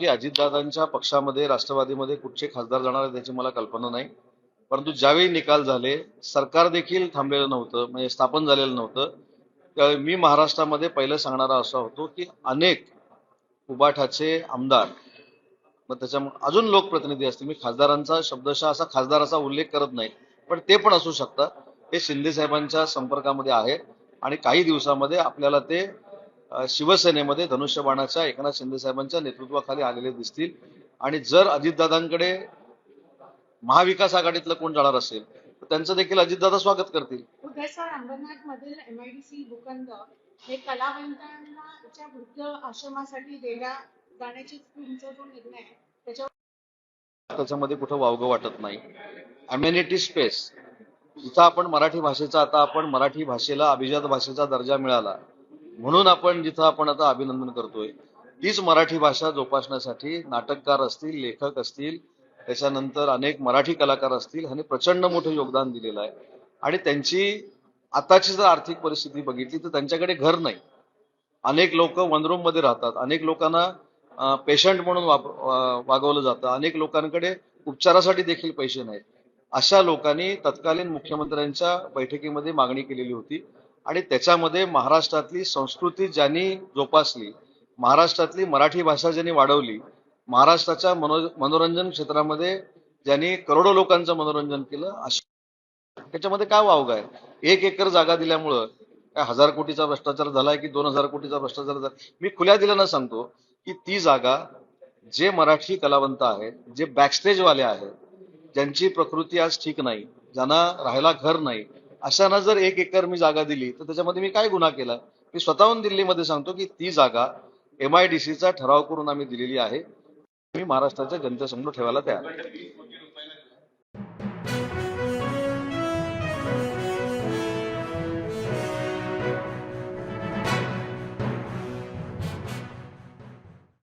की अजितदादांच्या पक्षामध्ये राष्ट्रवादीमध्ये कुठचे खासदार जाणार आहेत त्याची मला कल्पना नाही. परंतु ज्यावेळी निकाल झाले सरकार देखील थांबलेलं नव्हतं म्हणजे स्थापन झालेलं नव्हतं. मी महाराष्ट्रामध्ये पहिलं सांगणारा असा होतो की अनेक उबाठाचे आमदार मग त्याच्यामुळे अजून लोकप्रतिनिधी असतील. मी खासदारांचा शब्दशः असा खासदाराचा उल्लेख करत नाही पण ते पण असू शकतात. हे शिंदे साहेबांच्या संपर्कामध्ये आहे आणि काही दिवसामध्ये आपल्याला ते शिवसेनेमध्ये धनुष्यबाणाच्या एकनाथ शिंदे साहेबांच्या नेतृत्वाखाली आलेले दिसतील. आणि जर अजितदादांकडे महाविकास आघाडीतलं कोण जाणार असेल तर त्यांचं देखील अजितदादा स्वागत करतील. उदय सर अंबरनाथ मधील एमआयडीसी भूखंड हे कलावंतांना च्या वृद्ध आश्रमासाठी देण्या जाण्याची तुमचा जो निर्णय आहे त्याच्यावर त्याच्यामध्ये कुठं वावगं वाटत नाही. अम्युनिटी स्पेस इथं आपण मराठी भाषेचा आता आपण मराठी भाषेला अभिजात भाषेचा दर्जा मिळाला. म्हणून आपण जिथं आपण आता अभिनंदन करतोय तीच मराठी भाषा जोपासण्यासाठी नाटककार असतील लेखक असतील त्याच्यानंतर अनेक मराठी कलाकार असतील ह्यांनी प्रचंड मोठं योगदान दिलेलं आहे. आणि त्यांची आताची जर आर्थिक परिस्थिती बघितली तर त्यांच्याकडे घर नाही. अनेक लोक वनरूममध्ये राहतात. अनेक लोकांना पेशंट म्हणून वाप- वागवलं जातं. अनेक लोकांकडे उपचारासाठी देखील पैसे नाहीत. अशा लोकांनी तत्कालीन मुख्यमंत्र्यांच्या बैठकीमध्ये मागणी केलेली होती. आणि त्याच्यामध्ये महाराष्ट्रातली संस्कृती ज्यांनी जोपासली महाराष्ट्रातली मराठी भाषा ज्यांनी वाढवली महाराष्ट्राच्या मनो मनोरंजन क्षेत्रामध्ये ज्यांनी करोडो लोकांचं मनोरंजन केलं अशा त्याच्यामध्ये काय वावग आहे? एक एकर जागा दिल्यामुळं काय हजार कोटीचा भ्रष्टाचार झालाय की दोन हजार कोटीचा भ्रष्टाचार झाला मी खुल्या दिल्यानं सांगतो की ती जागा जे मराठी कलावंत आहेत जे बॅकस्टेजवाले आहेत ज्यांची प्रकृती आज ठीक नाही ज्यांना राहायला घर नाही अशांना जर एक एकर मी जागा दिली तर त्याच्यामध्ये मी काय गुन्हा केला? मी स्वतःहून दिल्लीमध्ये सांगतो की ती जागा एमआयडीसीचा ठराव करून आम्ही दिलेली आहे. मी महाराष्ट्राच्या जनतेसमोर ठेवायला तयार